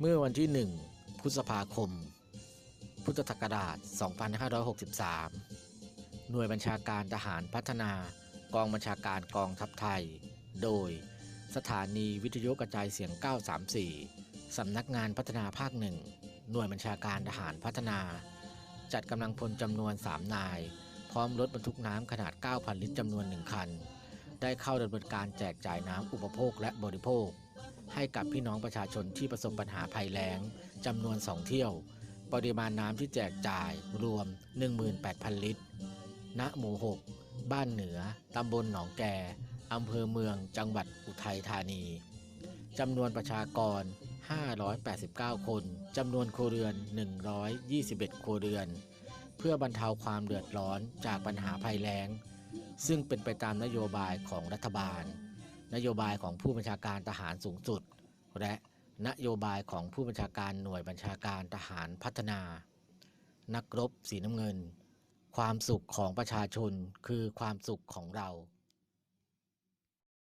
เมื่อวันที่ 1 พฤษภาคม พุทธศักราช 2563 หน่วยบัญชาการทหารพัฒนากองบัญชาการกองทัพไทย โดยสถานีวิทยุกระจายเสียง 934 สำนักงานพัฒนาภาคหนึ่ง หน่วยบัญชาการทหารพัฒนา จัดกำลังพลจำนวน 3 นาย พร้อมรถบรรทุกน้ำขนาด 9,000 ลิตรจำนวน 1 คัน ได้เข้าดำเนินการแจกจ่ายน้ำอุปโภคและบริโภค ให้กับพี่น้องประชาชนที่ประสบปัญหาภัยแล้งจำนวน 2 เที่ยว ปริมาณน้ำที่แจกจ่ายรวม 18,000 ลิตร ณ หมู่ 6 บ้านเหนือ ตำบลหนองแก อำเภอเมือง จังหวัดอุทัยธานี จำนวนประชากร 589 คน จำนวนครัวเรือน 121 ครัวเรือน เพื่อบรรเทาความเดือดร้อนจากปัญหาภัยแล้ง ซึ่งเป็นไปตามนโยบายของรัฐบาล นโยบายของผู้บัญชาการทหารสูงสุด และนโยบายของผู้บัญชาการหน่วยบัญชาการทหารพัฒนา นักรบสีน้ำเงิน ความสุขของประชาชนคือความสุขของเรา